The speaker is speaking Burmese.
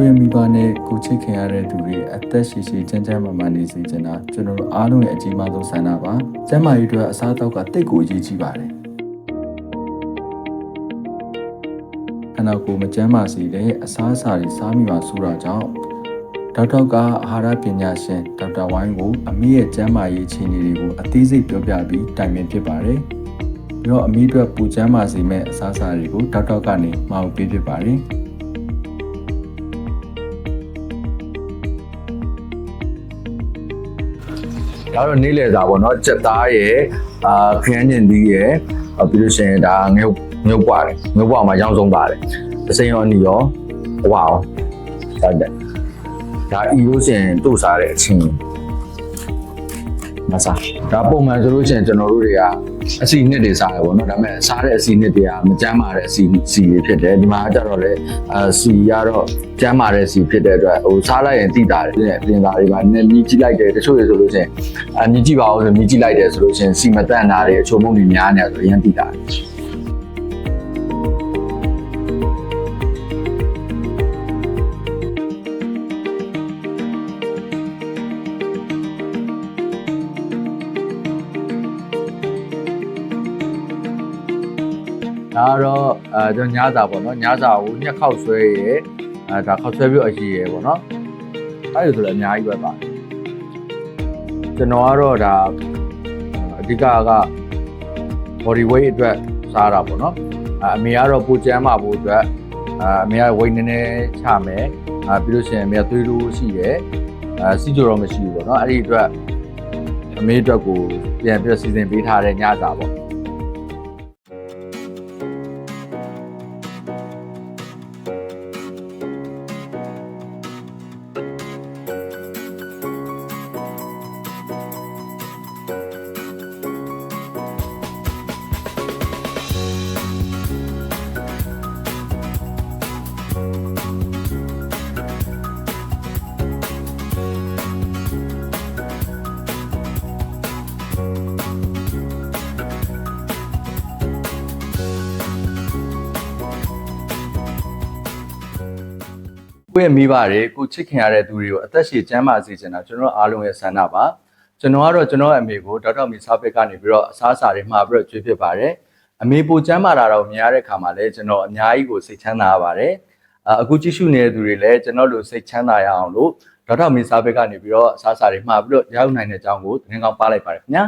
ကိုယ့်ရဲ့မိဘနဲ့ကိုယ်ချစ်ခင်ရတဲ့သူတွေအသက်ရှည်ရှည်ချမ်းချမ်းမာမာနေစေချင်တာကျွန်တော်တို့အားလုံးရဲ့အကြီးမားဆုံးဆန္ဒပါ။ကျန်းမာရေးအတွက်အစားအသောက်ကတိတ်ကိုအရေးကြီးပါတယ်။ခန္ဓာကိုယ်မကျန်းမာစေတဲ့အစားအစာတွေစားမိပါဆိုတာကြောင့်ဒေါက်တာကအာဟာရပညာရှင်ဒေါက်တာဝိုင်းကိုအမေရဲ့ကျန်းမာရေးအခြေအနေတွေကိုအသေးစိတ်ပြောပြပြီးတိုင်ပင်ဖြစ်ပါတယ်။ပြီးတော့အမေအတွက်ပူကျန်းမာစေမယ့်အစားအစာတွေကိုဒေါက်တာကနေမှာအုပ်ပေးဖြစ်ပါတယ်။ ဒါတော့နေ့လည်စာပေါ့နော်ကြက်သားရယ်အာခရမ်းကျင်သီးရယ်အာပြီးလို့ရှိရင်ဒါငုတ်ငုတ်ပွားတယ်ငုတ်ပွားမှာရောင်းဆုံးပါတယ်သစိမ်းရောအနီရောဟွာအောင်ဟုတ်တယ်ဒါဤလို့ရှိရင်တို့စားတဲ့အချင်းမစားဒါပုံမှန်ဆိုလို့ရှိရင်ကျွန်တော်တို့တွေက အစီနှစ်တွေစားရပေါ့နော်ဒါပေမဲ့စားတဲ့အစီနှစ်တွေကမကြမ်းမာတဲ့အစီစီတွေဖြစ်တယ်ဒီမှာကျတော့လေအစီရတော့ကြမ်းမာတဲ့စီဖြစ်တဲ့အတွက်ဟိုစားလိုက်ရင်တိတာတယ်ပြင်သားတွေပါနည်းနည်းကြည့်လိုက်တယ်တချို့တွေဆိုလို့ရှိရင်အမြည်ကြည့်ပါဦးဆိုမြည်ကြည့်လိုက်တယ်ဆိုလို့ရှိရင်စီမတန်တာတွေအချို့မုံတွေများနေတယ်ဆိုအရင်တိတာတယ် ဒါကတော့အဲကျွန်တော်ညစာပေါ့နော်ညစာကိုညက်ခောက်ဆွဲရယ်အဲဒါခောက်ဆွဲပြီးအရေးရယ်ပေါ့နော်အဲ့ဒါဆိုလည်းအများကြီးပဲပါကျွန်တော်ကတော့ဒါအဓိကက body weight အတွက်စားတာပေါ့နော်အဲအမေကတော့ပိုကျန်းမာဖို့အတွက်အဲအမေက weight နည်းနည်းချမယ်အဲပြီးလို့ရှိရင်အမေကသွေးလိုးရှိတယ်အဲစီကြတော့မရှိဘူးပေါ့နော်အဲ့ဒီအတွက်အမေအတွက်ကိုပြန်ပြီးတော့စီစဉ်ပေးထားတဲ့ညစာပေါ့ ယ့်ရဲ့မိဘတွေကိုချစ်ခင်ရတဲ့သူတွေကိုအသက်ရှည်ကျန်းမာစေချင်တာကျွန်တော်တို့အားလုံးရဲ့ဆန္ဒပါကျွန်တော်ကတော့ကျွန်တော်ရဲ့အမေကိုဒေါက်တာမီစာဖက်ကနေပြီးတော့အစားအစာတွေမှာပြီးတော့ကျွေးဖြစ်ပါတယ်အမေပိုကျန်းမာလာတော့မြင်ရတဲ့ခါမှာလည်းကျွန်တော်အများကြီးကိုစိတ်ချမ်းသာရပါတယ်အအခုကြည့်ရှုနေတဲ့သူတွေလည်းကျွန်တော်တို့စိတ်ချမ်းသာရအောင်လို့ဒေါက်တာမီစာဖက်ကနေပြီးတော့အစားအစာတွေမှာပြီးတော့ရောက်နိုင်တဲ့အကြောင်းကိုသင်ကောင်းပါလိုက်ပါတယ်ခင်ဗျာ